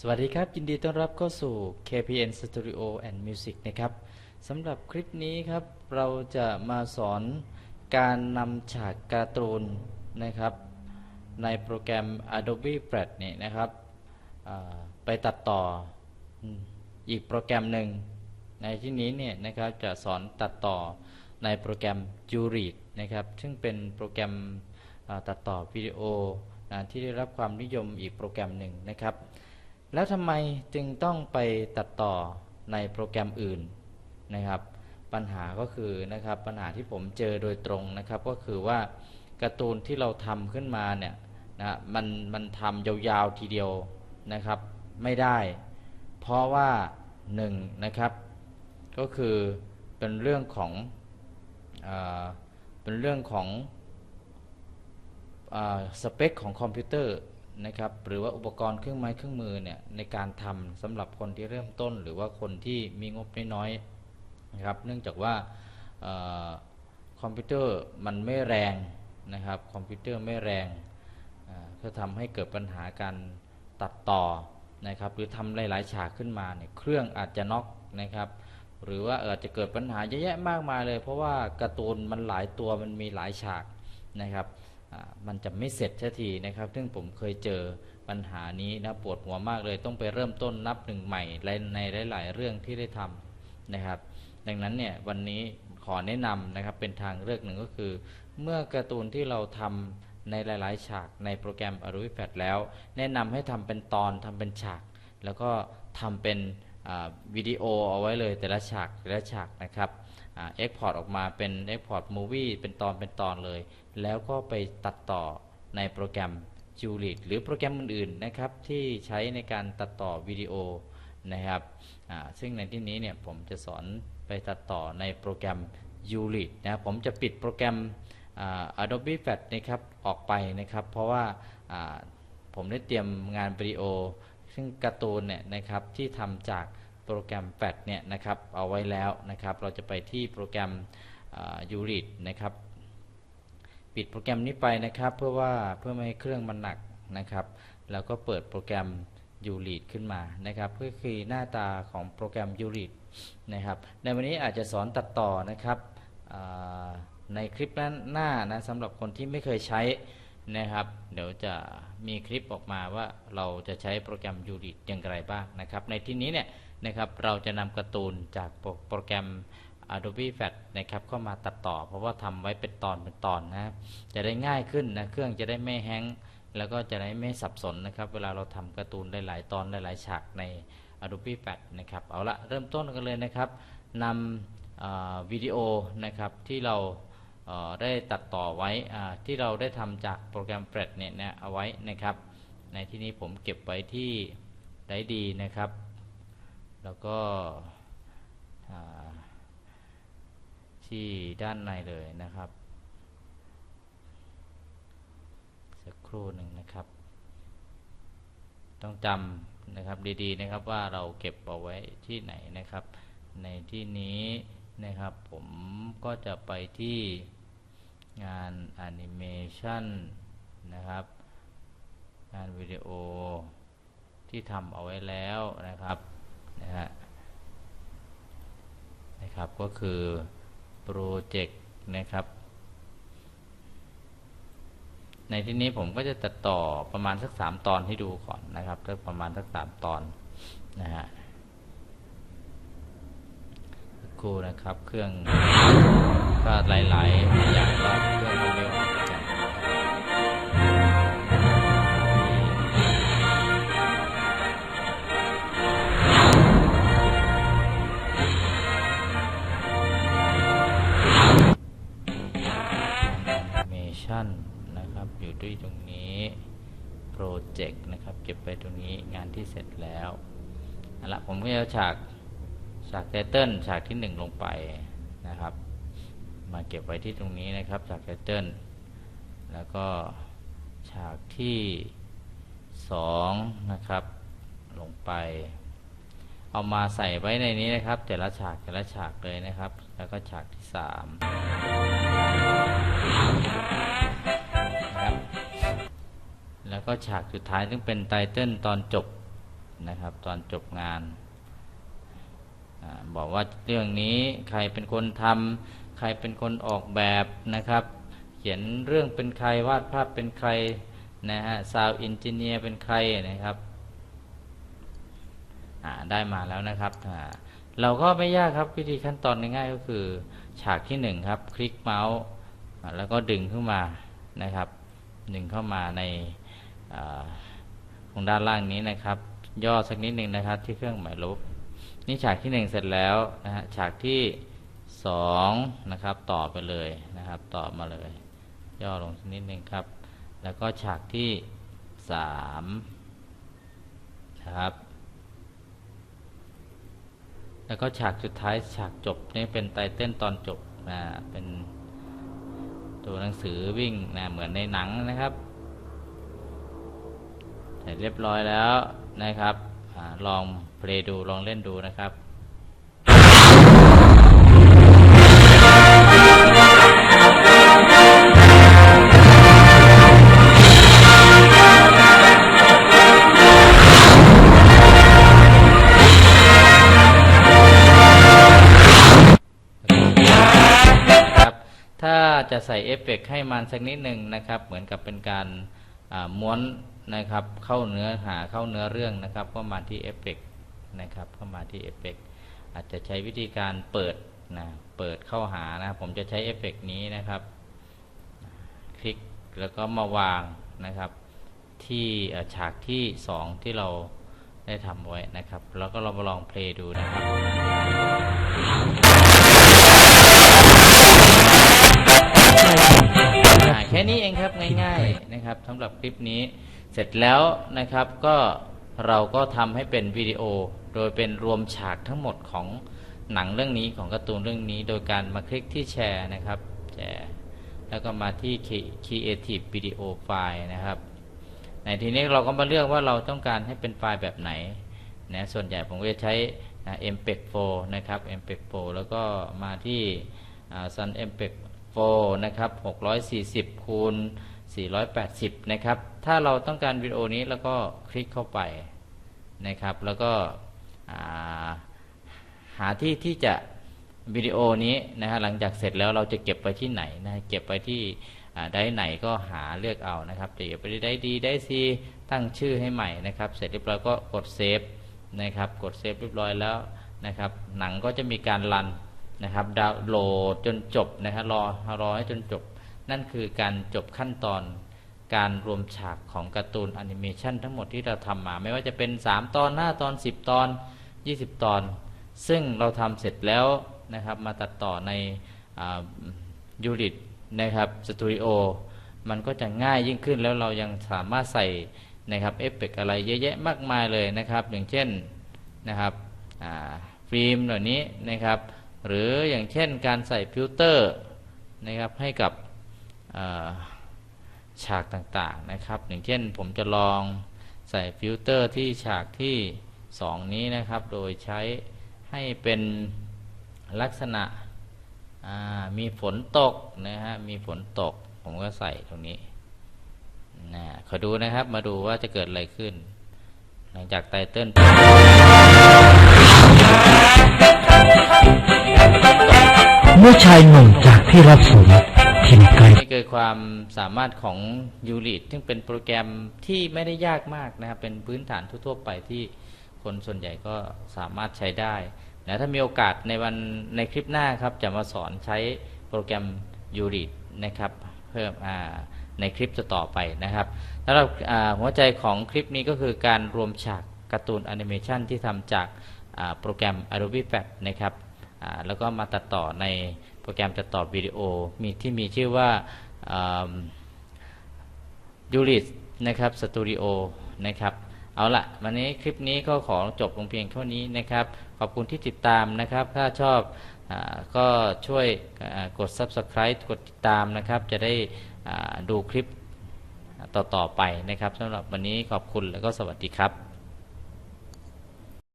สวัสดีครับ ยินดีต้อนรับเข้าสู่ KPN Studio and Music นะครับสำหรับคลิปนี้ครับ เราจะมาสอนการนำฉากการ์ตูนนะครับ ในโปรแกรม Adobe Flash นี่นะครับไปตัดต่ออีกโปรแกรมหนึ่ง ในที่นี้เนี่ยนะครับจะสอนตัดต่อในโปรแกรม u r e d นะครับ ซึ่งเป็นโปรแกรมตัดต่อวิดีโอที่ได้รับความนิยมอีกโปรแกรมหนึ่งนะครับ แล้วทำไมจึงต้องไปตัดต่อในโปรแกรมอื่นนะครับ ปัญหาก็คือนะครับปัญหาที่ผมเจอโดยตรงนะครับก็คือว่าการ์ตูนที่เราทำขึ้นมาเนี่ยนะมันมันทำยาวๆทีเดียวนะครับไม่ได้ เพราะว่าหนึ่งนะครับ ก็คือเป็นเรื่องของเออเป็นเรื่องของอ่าสเปคของคอมพิวเตอร์ นะครับหรือว่าอุปกรณ์เครื่องไม้เครื่องมือเนี่ยในการทำสำหรับคนที่เริ่มต้น หรือว่าคนที่มีงบน้อยๆนะครับเนื่องจากว่าออคอมพิวเตอร์มันไม่แรงนะครับคอมพิวเตอร์ไม่แรงก็ทำให้เกิดปัญหาการตัดต่อนะครับหรือทำหลายๆฉากขึ้นมาเนี่ยเครื่องอาจจะน็อกนะครับหรือว่าอาจจะเกิดปัญหาเยอะแยะมากมายเลย เพราะว่าการ์ตูนมันหลายตัวมันมีหลายฉากนะครับ มันจะไม่เสร็จสักทีนะครับ ซึ่งผมเคยเจอปัญหานี้นะปวดหัวมากเลยต้องไปเริ่มต้นนับหนึ่งใหม่ในหลาย ๆ เรื่องที่ได้ทำนะครับ ดังนั้นเนี่ยวันนี้ขอแนะนำนะครับเป็นทางเลือกหนึ่งก็คือ เมื่อการ์ตูนที่เราทำในหลาย ๆ ฉากในโปรแกรม Adobe Flash แล้ว แนะนำให้ทำเป็นตอนทำเป็นฉาก แล้วก็ทำเป็น วิดีโอเอาไว้เลยแต่ละฉากแต่ละฉากนะครับเอ็กพอร์ตออกมาเป็นเอ็กพอร์ตมูวี่เป็นตอนเป็นตอนเลย แล้วก็ไปตัดต่อในโปรแกรม j u l i t หรือโปรแกรมอื่นๆนะครับที่ใช้ในการตัดต่อวิดีโอนะครับซึ่งในที่นี้เนี่ยผมจะสอนไปตัดต่อในโปรแกรม u l i t นะผมจะปิดโปรแกรมอ่า Adobe Flash นะครับออกไปนะครับ เพราะว่าอ่าผมได้เตรียมงานวิดีโอ ซึ่งการ์ตูนเนี่ยนะครับที่ทำจาก โปรแกรม Flash เนี่ยนะครับเอาไว้แล้วนะครับ เราจะไปที่โปรแกรมยูริ t นะครับ ปิดโปรแกรมนี้ไปนะครับ เพื่อว่าเพื่อไม่ให้เครื่องมันหนักนะครับ แล้วก็เปิดโปรแกรม u r e a d ขึ้นมานะครับก็คือหน้าตาของโปรแกรม u r e a d นะครับในวันนี้อาจจะสอนตัดต่อนะครับในคลิปนั้นหน้านะสำหรับคนที่ไม่เคยใช้ นะครับ เดี๋ยวจะมีคลิปออกมาว่าเราจะใช้โปรแกรม u r e a d อย่างไรบ้างนะครับ ในที่นี้เนี่ยนะครับเราจะนำการ์ตูนจากโปรแกรม Adobe Flash นะครับเข้ามาตัดต่อ เพราะว่าทำไว้เป็นตอนเป็นตอนนะครับจะได้ง่ายขึ้นนะเครื่องจะได้ไม่แฮงแล้วก็จะได้ไม่สับสนนะครับ เวลาเราทำการ์ตูนหลาย ๆ ตอนหลาย ๆ ฉากใน Adobe Flash นะครับเอาละเริ่มต้นกันเลยนะครับนำวิดีโอนะครับที่เรา ได้ตัดต่อไว้ที่เราได้ทำจากโปรแกรม Flash เนี่ยนะเอาไว้นะครับ ในที่นี้ผมเก็บไว้ที่ไดดีนะครับ แล้วก็ที่ด้านในเลยนะครับ สักครู่หนึ่งนะครับ ต้องจำนะครับดีๆนะครับว่าเราเก็บเอาไว้ที่ไหนนะครับ ในที่นี้นะครับผมก็จะไปที่ งานแอนิเมชันนะครับ งานวิดีโอที่ทำเอาไว้แล้วนะครับนะฮะนะครับก็คือโปรเจกต์นะครับ ในที่นี้ผมก็จะตัดต่อประมาณสักสามตอนให้ดูก่อนนะครับประมาณสักสามตอนนะฮะสัก ครู่นะครับ เครื่องก็หลายๆอย่างก็เครื่องเร็วเหมือนกันนะครับแอนิเมชันนะครับอยู่ที่ตรงนี้โปรเจกต์นะครับ เก็บไปตรงนี้งานที่เสร็จแล้วเอาละผมก็จะฉาก ฉากไตเติ้ลฉากที่หนึ่งลงไปนะครับ มาเก็บไว้ที่ตรงนี้นะครับฉากไตเติ้ลแล้วก็ฉากที่สองนะครับลงไป เอามาใส่ไว้ในนี้นะครับ แต่ละฉากแต่ละฉากเลยนะครับ แล้วก็ฉากที่สามนะครับแล้วก็ฉากสุดท้ายซึ่งเป็นไตเติ้ลตอนจบนะครับ ตอนจบงาน บอกว่าเรื่องนี้ใครเป็นคนทำใครเป็นคนออกแบบนะครับ เขียนเรื่องเป็นใครวาดภาพเป็นใครนะฮะซาวอินจิเนียร์เป็นใครนะครับได้มาแล้วนะครับเราก็ไม่ยากครับวิธีขั้นตอนง่ายๆก็คือ ฉากที่หนึ่งครับคลิกเมาส์แล้วก็ดึงขึ้นมานะครับดึงเข้ามาในอ่าตรงด้านล่างนี้นะครับ ย่อสักนิดหนึ่งนะครับที่เครื่องหมายลบ นี่ฉากที่หนึ่งเสร็จแล้วนะฮะฉากที่สองนะครับต่อไปเลยนะครับต่อมาเลย ย่อลงนิดนึงครับ แล้วก็ฉากที่สามนะครับแล้วก็ฉากสุดท้ายฉากจบนี่เป็นไตเติ้ลตอนจบนะเป็นตัวหนังสือวิ่งนะเหมือนในหนังนะครับเสร็จเรียบร้อยแล้วนะครับอลอง เพลย์ดูลองเล่นดูนะครับถ้าจะใส่เอฟเฟกต์ให้มันสักนิดหนึ่งนะครับ เหมือนกับเป็นการม้วนนะครับ เข้าเนื้อหาเข้าเนื้อเรื่องนะครับ ก็มาที่เอฟเฟกต์ นะครับเข้ามาที่เอฟเฟกต์อาจจะใช้วิธีการเปิดนะเปิดเข้าหานะผมจะใช้เอฟเฟกต์นี้นะครับ คลิกแล้วก็มาวางนะครับที่ฉากที่สองที่เราได้ทำไว้นะครับ แล้วก็เรามาลองเพลย์ดูนะครับแค่นี้เองครับง่ายๆนะครับสำหรับคลิปนี้เสร็จแล้วนะครับก็เราก็ทำให้เป็นวิดีโอ โดยเป็นรวมฉากทั้งหมดของหนังเรื่องนี้ของการ์ตูนเรื่องนี้ โดยการมาคลิกที่แชร์นะครับแชร์แล้วก็มาที่ Creative Video File นะครับในทีนี้เราก็มาเลือกว่าเราต้องการให้เป็นไฟล์แบบไหนนะส่วนใหญ่ผมก็จะใช้อ่า MPEG 4นะครับ MPEG 4แล้วก็มาที่ Sun MPEG 4นะครับ640คูณ480 นะครับ ถ้าเราต้องการวิดีโอนี้แล้วก็คลิกเข้าไปนะครับ แล้วก็ หาที่ที่จะวิดีโอนี้นะฮะหลังจากเสร็จแล้วเราจะเก็บไปที่ไหนนะเก็บไปที่ได้ไหนก็หาเลือกเอานะครับจะเก็บไปได้ดีได้ซีตั้งชื่อให้ใหม่นะครับ เสร็จเรียบร้อยก็กดเซฟนะครับกดเซฟเรียบร้อยแล้วนะครับหนังก็จะมีการรันนะครับดาวน์โหลดจนจบนะครับรอรอให้จนจบ นั่นคือการจบขั้นตอนการรวมฉากของการ์ตูนแอนิเมชันทั้งหมดที่เราทำมา ไม่ว่าจะเป็น 3 ตอน 5 ตอน 10 ตอน 20 ตอน ซึ่งเราทำเสร็จแล้วนะครับมาตัดต่อในยูริตนะครับสตูดิโอมันก็จะง่ายยิ่งขึ้นแล้วเรายังสามารถใส่นะครับเอฟเฟกอะไรเยอะแยะมากมายเลยนะครับ อย่างเช่นนะครับฟิล์มเหล่านี้นะครับ หรืออย่างเช่นการใส่ฟิลเตอร์นะครับให้กับฉากต่างๆนะครับ อย่างเช่นผมจะลองใส่ฟิลเตอร์ที่ฉากที่ 2นี้นะครับ โดยใช้ให้เป็นลักษณะอ่ามีฝนตกนะฮะ มีฝนตก ผมก็ใส่ตรงนี้นะขอดูนะครับ มาดูว่าจะเกิดอะไรขึ้น หลังจากไตเติ้ลเมื่อชายหนุ่มจากที่รับสูงถิ่นไกลนี่คือความสามารถของ u r i t ซึ่งเป็นโปรแกรมที่ไม่ได้ยากมากนะครับ เป็นพื้นฐานทั่วๆไปที่ คนส่วนใหญ่ก็สามารถใช้ได้นะถ้ามีโอกาสในวันในคลิปหน้าครับ จะมาสอนใช้โปรแกรม u r i t นะครับ เพิ่มในคลิปจะต่อไปนะครับแล้วเราอ่าหัวใจของคลิปนี้ก็คือการรวมฉากการ์ตูนแอนิเมชันที่ทำจากโปรแกรม Adobe Flash นะครับแล้วก็มาตัดต่อในโปรแกรมตัดต่อวิดีโอมีที่มีชื่อว่ายูริสนะครับสตูดิโอนะครับ เอาละวันนี้คลิปนี้ก็ขอจบลงเพียงเท่านี้นะครับ ขอบคุณที่ติดตามนะครับ ถ้าชอบอก็ช่วยกด Subscribe กดติดตามนะครับ จะได้ดูคลิปต่อๆไปนะครับสำหรับวันนี้ขอบคุณแล้วก็สวัสดีครับ